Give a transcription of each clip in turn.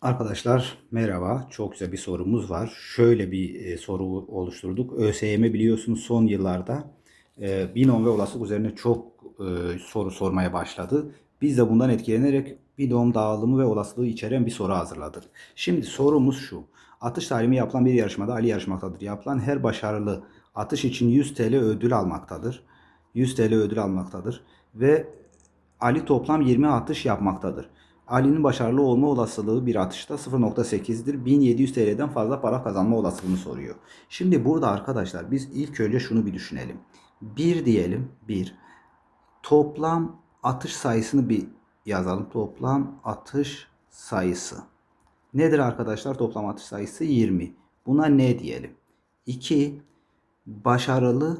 Arkadaşlar merhaba. Çok güzel bir sorumuz var. Şöyle bir e, soru oluşturduk. ÖSYM biliyorsunuz son yıllarda e, binom ve olasılık üzerine çok e, soru sormaya başladı. Biz de bundan etkilenerek binom dağılımı ve olasılığı içeren bir soru hazırladık. Şimdi sorumuz şu. Atış talimi yapılan bir yarışmada Ali yarışmaktadır. Yapılan her başarılı atış için 100 TL ödül almaktadır. 100 TL ödül almaktadır. Ve Ali toplam 20 atış yapmaktadır. Ali'nin başarılı olma olasılığı bir atışta 0.8'dir. 1700 TL'den fazla para kazanma olasılığını soruyor. Şimdi burada arkadaşlar biz ilk önce şunu bir düşünelim. 1 diyelim 1. Toplam atış sayısını bir yazalım. Toplam atış sayısı. Nedir arkadaşlar toplam atış sayısı? 20. Buna ne diyelim? 2. Başarılı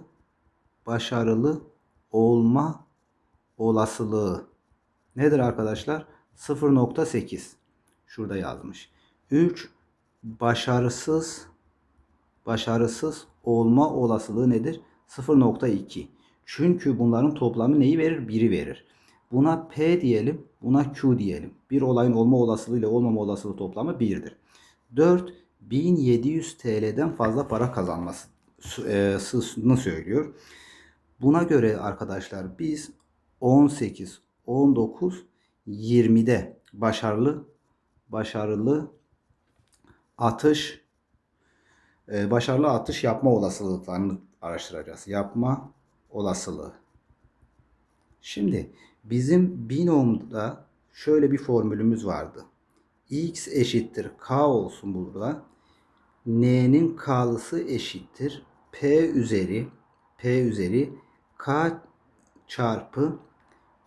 başarılı olma olasılığı nedir arkadaşlar? 0.8. Şurada yazmış. 3. Başarısız başarısız olma olasılığı nedir? 0.2. Çünkü bunların toplamı neyi verir? 1'i verir. Buna P diyelim, buna Q diyelim. Bir olayın olma olasılığı ile olmama olasılığı toplamı 1'dir. 4. 1700 TL'den fazla para kazanmasını söylüyor. Buna göre arkadaşlar biz 18, 19, 20'de başarılı başarılı atış e, başarılı atış yapma olasılıklarını araştıracağız. Yapma olasılığı. Şimdi bizim binomda şöyle bir formülümüz vardı. x eşittir k olsun burada. n'nin k'lısı eşittir p üzeri p üzeri k çarpı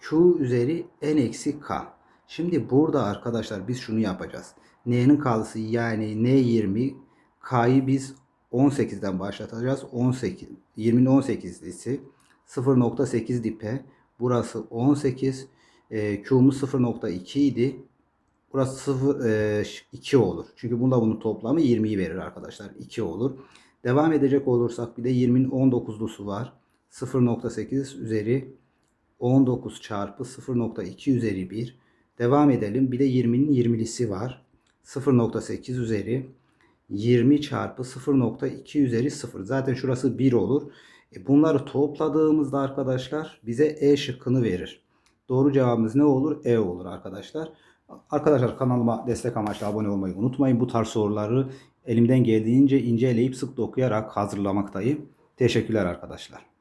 q üzeri n eksi k. Şimdi burada arkadaşlar biz şunu yapacağız. n'nin k'lısı yani n 20 k'yı biz 18'den başlatacağız. 18 20'nin 18'lisi 0.8 dipe. Burası 18. E, Q'muz 0.2 idi. Burası 0, e, 2 olur. Çünkü bunda bunun toplamı 20'yi verir arkadaşlar. 2 olur. Devam edecek olursak bir de 20'nin 19'lusu var. 0.8 üzeri 19 çarpı 0.2 üzeri 1. Devam edelim. Bir de 20'nin 20'lisi var. 0.8 üzeri 20 çarpı 0.2 üzeri 0. Zaten şurası 1 olur. E bunları topladığımızda arkadaşlar bize E şıkkını verir. Doğru cevabımız ne olur? E olur arkadaşlar. Arkadaşlar kanalıma destek amaçlı abone olmayı unutmayın. Bu tarz soruları elimden geldiğince inceleyip sık dokuyarak hazırlamaktayım. Teşekkürler arkadaşlar.